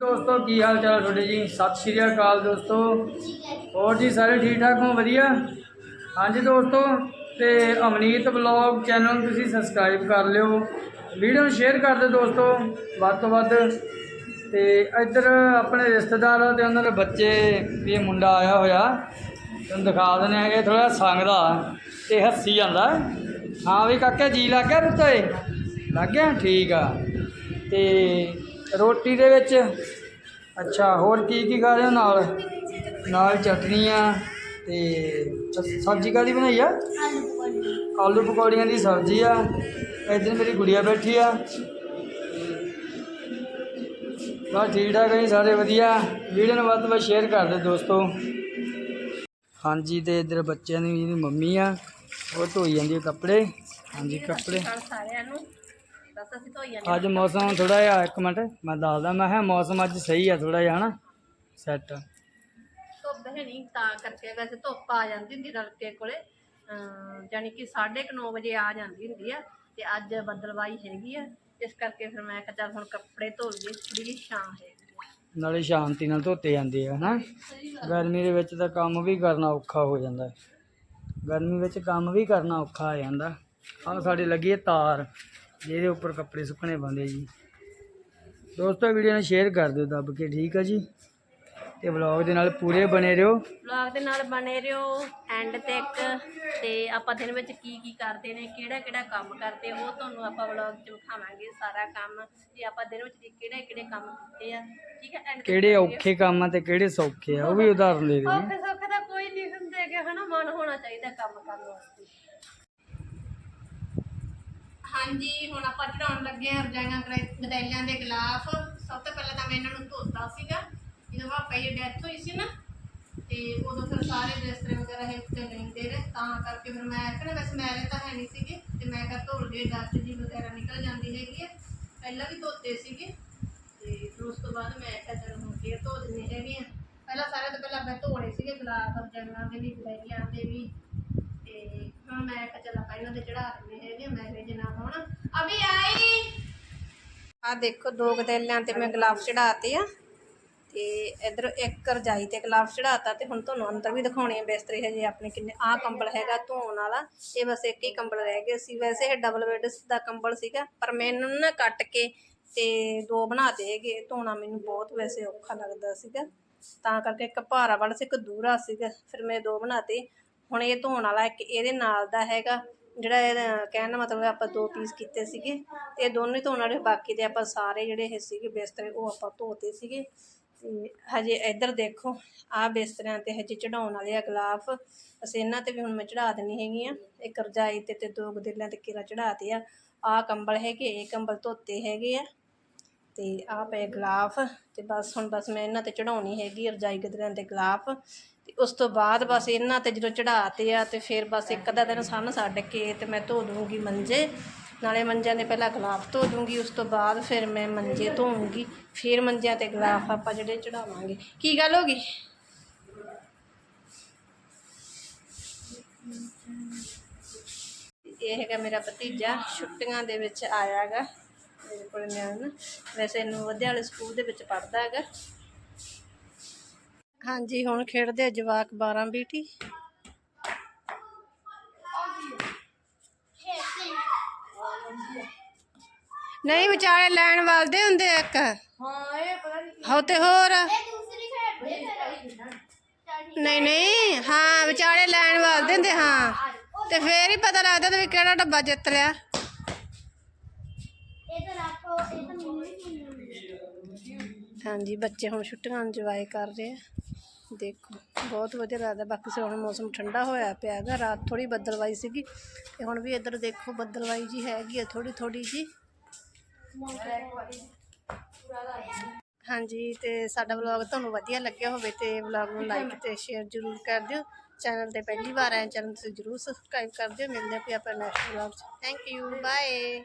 ਦੋਸਤੋ, ਕੀ ਹਾਲ ਚਾਲ ਤੁਹਾਡੇ ਜੀ? ਸਤਿ ਸ਼੍ਰੀ ਅਕਾਲ ਦੋਸਤੋ। ਹੋਰ ਜੀ, ਸਾਰੇ ਠੀਕ ਠਾਕ ਹੋ? ਵਧੀਆ? ਹਾਂਜੀ ਦੋਸਤੋ, ਤੇ ਅਮਨੀਤ ਬਲੌਗ ਚੈਨਲ ਨੂੰ ਤੁਸੀਂ ਸਬਸਕ੍ਰਾਈਬ ਕਰ ਲਿਓ। ਵੀਡੀਓ ਨੂੰ ਸ਼ੇਅਰ ਕਰ ਦਿਓ ਦੋਸਤੋ, ਵੱਧ ਤੋਂ ਵੱਧ। ਤੇ ਇੱਧਰ ਆਪਣੇ ਰਿਸ਼ਤੇਦਾਰ ਆ ਤੇ ਉਹਨਾਂ ਦੇ ਬੱਚੇ, ਵੀ ਇਹ ਮੁੰਡਾ ਆਇਆ ਹੋਇਆ। ਤੁਹਾਨੂੰ ਦਿਖਾ ਦਿੰਦੇ ਹੈਗੇ ਥੋੜਾ ਸੰਗਦਾ। ਤੇ ਹੱਸੀ ਜਾਂਦਾ। ਹਾਂ ਵੀ ਕਾਕੇ, ਜੀ ਲੱਗ ਗਿਆ ਰੁੱਤੇ ਲੱਗ ਗਿਆ? ਠੀਕ ਆ। ਤੇ ਰੋਟੀ ਦੇ ਵਿੱਚ। ਅੱਛਾ ਹੋਰ ਕੀ ਕੀ ਖਾ ਰਹੇ ਹੋ ਨਾਲ? ਨਾਲ ਚਟਨੀ ਆ ਤੇ ਸ- ਸਬਜ਼ੀ ਕਾਹਦੀ ਬਣਾਈ ਆ? ਆਲੂ ਪਕੌੜੀਆਂ ਦੀ ਸਬਜ਼ੀ ਆ। ਇੱਧਰ ਮੇਰੀ ਗੁੜੀਆ ਬੈਠੀ ਆ। ਬਸ ਠੀਕ ਠਾਕ ਹੈ ਜੀ, ਸਾਰੇ ਵਧੀਆ। ਵੀਡੀਓ ਨੂੰ ਵੱਧ ਤੋਂ ਵੱਧ ਸ਼ੇਅਰ ਕਰ ਦਿਓ ਦੋਸਤੋ। ਹਾਂਜੀ ਤੇ ਇੱਧਰ ਬੱਚਿਆਂ ਦੀ ਜਿਹੜੀ ਮੰਮੀ ਆ ਉਹ ਧੋਈ ਜਾਂਦੀ ਆ ਕੱਪੜੇ। ਹਾਂਜੀ ਕੱਪੜੇ। ਸਾਰਿਆਂ ਨੂੰ। ਬਸ ਅਸੀਂ ਧੋਈ ਜਾਂਦੇ ਅੱਜ ਮੌਸਮ ਥੋੜਾ ਜਿਹਾ ਇੱਕ ਮਿੰਟ ਮੈਂ ਦੱਸਦਾ ਮੈਂ ਕਿਹਾ ਮੌਸਮ ਅੱਜ ਸਹੀ ਆ ਥੋੜਾ ਜਿਹਾ ਹਨਾ? ਸੈੱਟ ਧੁੱਪ ਹੈ ਨਹੀਂ ਤਾਂ ਕਰਕੇ ਵੈਸੇ ਧੁੱਪ ਆ ਜਾਂਦੀ ਹੁੰਦੀ ਰਲਕੇ ਕੋਲੇ। ਜਾਣੀ ਕਿ 9:30 ਵਜੇ ਆ ਜਾਂਦੀ ਹੁੰਦੀ ਆ ਤੇ ਅੱਜ ਬੱਦਲਵਾਈ ਹੈਗੀ ਆ। ਇਸ ਕਰਕੇ ਫਿਰ ਮੈਂ ਕਿਹਾ ਚੱਲ ਹੁਣ ਕੱਪੜੇ ਧੋ ਲਈਏ ਥੋੜੀ ਜਿਹੀ ਛਾਂ ਆ। ਨਾਲੇ ਸ਼ਾਂਤੀ ਨਾਲ ਧੋਤੇ ਜਾਂਦੇ ਆ ਹਨਾ? ਗਰਮੀ ਦੇ ਵਿੱਚ ਤਾਂ ਕੰਮ ਵੀ ਕਰਨਾ ਔਖਾ ਹੋ ਜਾਂਦਾ। ਹੈ। ਗਰਮੀ ਵਿੱਚ ਕੰਮ ਵੀ ਕਰਨਾ ਔਖਾ ਹੋ ਜਾਂਦਾ। ਸਾਡੇ ਲੱਗੀ ਹੈ ਤਾਰ। ਜਿਹਦੇ ਉੱਪਰ ਕੱਪੜੇ ਸੁੱਕਣੇ ਪਾਉਂਦੇ ਜੀ। ਦੋਸਤੋ ਵੀਡੀਓ ਨੂੰ ਸ਼ੇਅਰ ਕਰ ਦਿਓ ਦੱਬ ਕੇ ਠੀਕ ਆ ਜੀ? ਤੇ ਵਲੌਗ ਦੇ ਨਾਲ ਪੂਰੇ ਬਣੇ ਰਹੋ। ਵਲੌਗ ਦੇ ਨਾਲ ਬਣੇ ਰਹੋ ਐਂਡ ਤੱਕ। ਤੇ ਆਪਾਂ ਦਿਨ ਵਿੱਚ ਕੀ ਕੀ ਕਰਦੇ ਨੇ ਕਿਹੜਾ ਕਿਹੜਾ ਕੰਮ ਕਰਦੇ ਉਹ ਤੁਹਾਨੂੰ ਆਪਾਂ ਵਲੌਗ 'ਚ ਵਿਖਾਵਾਂਗੇ ਸਾਰਾ ਕੰਮ। ਤੇ ਆਪਾਂ ਦਿਨ ਵਿੱਚ ਕਿਹੜੇ ਕਿਹੜੇ ਕੰਮ ਕੀਤੇ ਆ ਠੀਕ ਹੈ ਐਂਡ ਕਿਹੜੇ ਔਖੇ ਕੰਮ ਆ ਤੇ ਕਿਹੜੇ ਸੌਖੇ ਆ ਉਹ ਵੀ ਉਦਾਹਰਨ ਦੇ ਦਿਓ। ਔਖੇ ਸੌਖੇ ਦਾ ਕੋਈ ਨਹੀਂ ਹੁੰਦੇ ਕਿ ਹਨਾ? ਮਨ ਹੋਣਾ ਚਾਹੀਦਾ ਕੰਮ ਕਰਨ ਵਾਸਤੇ ਹਾਂਜੀ, ਹੁਣ ਆਪਾਂ ਚੜਾਉਣ ਲੱਗੇ ਆ ਰਜਾਈਆਂ ਗਦੈਲਿਆਂ ਦੇ ਗਲਾਫ ਸਭ ਤੋਂ ਪਹਿਲਾਂ ਤਾਂ ਮੈਂ ਇਹਨਾਂ ਨੂੰ ਧੋਤਾ ਸੀਗਾ। ਜਦੋਂ ਪਾਪਾ ਜੀ ਡੈਥ ਹੋਈ ਸੀ ਨਾ। ਤੇ ਉਦੋਂ ਫਿਰ ਸਾਰੇ ਬਿਸਤਰੇ ਵਗੈਰਾ ਇਹ ਉੱਤੇ ਲੈਂਦੇ ਰਹੇ। ਤਾਂ ਕਰਕੇ ਫਿਰ ਮੈਂ ਕਹਿੰਦਾ ਵੈਸੇ ਮੈਲੇ ਤਾਂ ਹੈ ਨਹੀਂ ਸੀਗੇ। ਤੇ ਮੈਂ ਕਿਹਾ ਧੋ ਲਏ ਡਸਟ ਜੀ ਵਗੈਰਾ ਨਿਕਲ ਜਾਂਦੀ ਹੈਗੀ ਆ। ਪਹਿਲਾਂ ਵੀ ਧੋਤੇ ਸੀਗੇ। ਤੇ ਫਿਰ ਉਸ ਤੋਂ ਬਾਅਦ ਮੈਂ ਕਿਹਾ ਚਲ ਹੁਣ ਫੇਰ ਧੋ ਦਿੰਦੇ ਹੈਗੇ ਆ। ਪਹਿਲਾਂ ਸਾਰੇ ਤੋਂ ਪਹਿਲਾਂ ਮੈਂ ਧੋਣੇ ਸੀਗੇ ਗੁਲਾਬ ਰਜਾਈਆਂ ਦੇ ਵੀ ਗਦੈਲਿਆਂ ਦੇ ਵੀ। ਮੈਂ ਕਿਹਾ ਚੱਲ ਆਪਾਂ ਇਹਨਾਂ ਦੇ ਚੜਾ ਦਿੰਦੇ ਹੈਗੇ ਆ, ਮੈਰਿਜ ਨਾ ਹੋਣ। ਅਭੀ ਆਈ। ਆ ਦੇਖੋ ਦੋ ਗਦੈਲਿਆਂ ਤੇ ਮੈਂ ਗਲਾਫ ਚੜਾਤੇ ਆ। ਤੇ ਇਧਰ ਇੱਕ ਰਜਾਈ ਤੇ ਗਲਾਫ ਚੜਾਤਾ ਤੇ ਹੁਣ ਤੁਹਾਨੂੰ ਅੰਦਰ ਵੀ ਦਿਖਾਉਣੇ ਆ ਬਿਸਤਰੇ ਹਜੇ ਆਪਣੇ ਕਿੰਨੇ ਆਹ ਕੰਬਲ ਹੈਗਾ ਧੋਣ ਵਾਲਾ ਇਹ ਬਸ ਇੱਕ ਹੀ ਕੰਬਲ ਰਹਿ ਗਿਆ ਸੀ ਵੈਸੇ ਇਹ ਡਬਲ ਬੈੱਡ ਦਾ ਕੰਬਲ ਸੀਗਾ ਪਰ ਮੈਨੂੰ ਨਾ ਕੱਟ ਕੇ ਤੇ ਦੋ ਬਣਾ ਦੇਗੇ ਧੋਣਾ ਮੈਨੂੰ ਬਹੁਤ ਵੈਸੇ ਔਖਾ ਲੱਗਦਾ ਸੀਗਾ। ਤਾਂ ਕਰਕੇ ਇੱਕ ਭਾਰਾ ਵਾਲਾ ਸੀ ਇੱਕ ਦੂਰਾ ਸੀਗਾ ਫਿਰ ਮੈਂ ਦੋ ਬਣਾਤੇ। ਹੁਣ ਇਹ ਧੋਣ ਵਾਲਾ ਇੱਕ ਇਹਦੇ ਨਾਲ ਦਾ ਹੈਗਾ, ਜਿਹੜਾ ਇਹਦਾ ਕਹਿਣ ਦਾ ਮਤਲਬ ਆਪਾਂ ਦੋ ਪੀਸ ਕੀਤੇ ਸੀਗੇ, ਤੇ ਇਹ ਦੋਨੇ ਧੋਣ ਵਾਲੇ, ਬਾਕੀ ਦੇ ਆਪਾਂ ਸਾਰੇ ਜਿਹੜੇ ਇਹ ਸੀਗੇ ਬਿਸਤਰੇ, ਉਹ ਆਪਾਂ ਧੋਤੇ ਸੀਗੇ। ਤੇ ਹਜੇ ਇੱਧਰ ਦੇਖੋ, ਆਹ ਬਿਸਤਰਿਆਂ ਤੇ ਹਜੇ ਚੜਾਉਣ ਵਾਲੇ ਆ ਗਲਾਫ। ਅਸੀਂ ਇਹਨਾਂ ਤੇ ਵੀ ਹੁਣ ਮੈਂ ਚੜਾ ਦੇਣੀ ਹੈਗੀ ਆ। ਇੱਕ ਰਜਾਈ ਤੇ ਤੇ ਦੋ ਗਦਿਲਾਂ ਤੇ ਕਿਰਾ ਚੜਾਤੇ ਆ। ਆਹ ਕੰਬਲ ਹੈਗੇ, ਇਹ ਕੰਬਲ ਧੋਤੇ ਹੈਗੇ ਆ। ਤੇ ਆਹ ਪਏ ਗਲਾਫ ਤੇ ਬਸ ਹੁਣ ਬਸ ਮੈਂ ਇਹਨਾਂ ਤੇ ਚੜਾਉਣੀ ਹੈਗੀ ਰਜਾਈ ਗਦਰਿਆਂ ਦੇ ਗਲਾਫ ਤੇ ਉਸ ਤੋਂ ਬਾਅਦ ਬਸ ਇਹਨਾਂ ਤੇ ਜਦੋਂ ਚੜਾਤੇ ਆ ਤੇ ਫਿਰ ਬਸ ਇੱਕ ਅੱਧਾ ਦਿਨ ਸਨ ਛੱਡ ਕੇ ਤੇ ਮੈਂ ਧੋ ਦੂੰਗੀ ਮੰਜੇ, ਨਾਲੇ ਮੰਜਿਆਂ ਦੇ ਪਹਿਲਾਂ ਗਲਾਫ ਧੋ ਦੂੰਗੀ ਉਸ ਤੋਂ ਬਾਅਦ ਫਿਰ ਮੈਂ ਮੰਜੇ ਧੋਉਂਗੀ ਫਿਰ ਮੰਜਿਆਂ ਤੇ ਗਲਾਫ ਆਪਾਂ ਜਿਹੜੇ ਚੜਾਵਾਂਗੇ ਕੀ ਗੱਲ ਹੋ ਗਈ? ਇਹ ਹੈਗਾ ਮੇਰਾ ਭਤੀਜਾ, ਛੁੱਟੀਆਂ ਦੇ ਵਿੱਚ ਆਇਆ ਹੈਗਾ ਮੇਰੇ ਕੋਲ ਨਿਆਣ ਵੈਸੇ ਇਹਨੂੰ ਵਾਲੇ ਸਕੂਲ ਦੇ ਵਿੱਚ ਪੜ੍ਹਦਾ ਹੈਗਾ। ਹਾਂਜੀ, ਹੁਣ ਖੇਡਦੇ ਆ ਜਵਾਕ 12 ਬੀਟੀ। ਨਹੀਂ ਵਿਚਾਰੇ ਲੈਣ ਵਾਲਦੇ ਹੁੰਦੇ ਇੱਕ। ਹਾਂ ਇਹ ਪਤਾ ਨਹੀਂ ਹੋ ਤੇ ਹੋਰ। ਨਹੀਂ ਨਹੀਂ, ਹਾਂ ਵਿਚਾਰੇ ਲੈਣ ਵਾਲਦੇ ਹੁੰਦੇ, ਹਾਂ। ਤੇ ਫੇਰ ਹੀ ਪਤਾ ਲੱਗਦਾ ਤੇ ਵੀ ਕਿਹੜਾ ਡੱਬਾ ਜਿੱਤ ਲਿਆ ਇਹ ਤਾਂ ਰੱਖੋ ਇਹ ਤਾਂ ਮੈਨੂੰ ਹੀ ਹਾਂਜੀ, ਬੱਚੇ ਹੁਣ ਛੁੱਟੀਆਂ ਇੰਜੋਏ ਕਰ ਰਹੇ ਆ। ਦੇਖੋ, ਬਹੁਤ ਵਧੀਆ ਲੱਗਦਾ। ਬਾਕੀ ਸੇ ਹੁਣ ਮੌਸਮ ਠੰਡਾ ਹੋਇਆ ਪਿਆ ਹੈਗਾ। ਰਾਤ ਥੋੜੀ ਬੱਦਲਵਾਈ ਸੀਗੀ। ਤੇ ਹੁਣ ਵੀ ਇੱਧਰ ਦੇਖੋ, ਬੱਦਲਵਾਈ ਜੀ ਹੈਗੀ ਆ ਥੋੜੀ ਥੋੜੀ ਜੀ। ਹਾਂਜੀ, ਤੇ ਸਾਡਾ ਵਲੌਗ ਤੁਹਾਨੂੰ ਵਧੀਆ ਲੱਗਿਆ ਹੋਵੇ ਤੇ ਵਲੌਗ ਨੂੰ ਲਾਈਕ ਤੇ ਸ਼ੇਅਰ ਜ਼ਰੂਰ ਕਰ ਦਿਓ। ਚੈਨਲ ਤੇ ਪਹਿਲੀ ਵਾਰ ਆਏ ਚੈਨਲ ਤੁਸੀਂ ਜ਼ਰੂਰ ਸਬਸਕ੍ਰਾਈਬ ਕਰ ਦਿਓ। ਮਿਲਦੇ ਹਾਂ ਫਿਰ ਆਪਾਂ ਨੈਕਸਟ ਵਲੌਗ 'ਚ। Thank you bye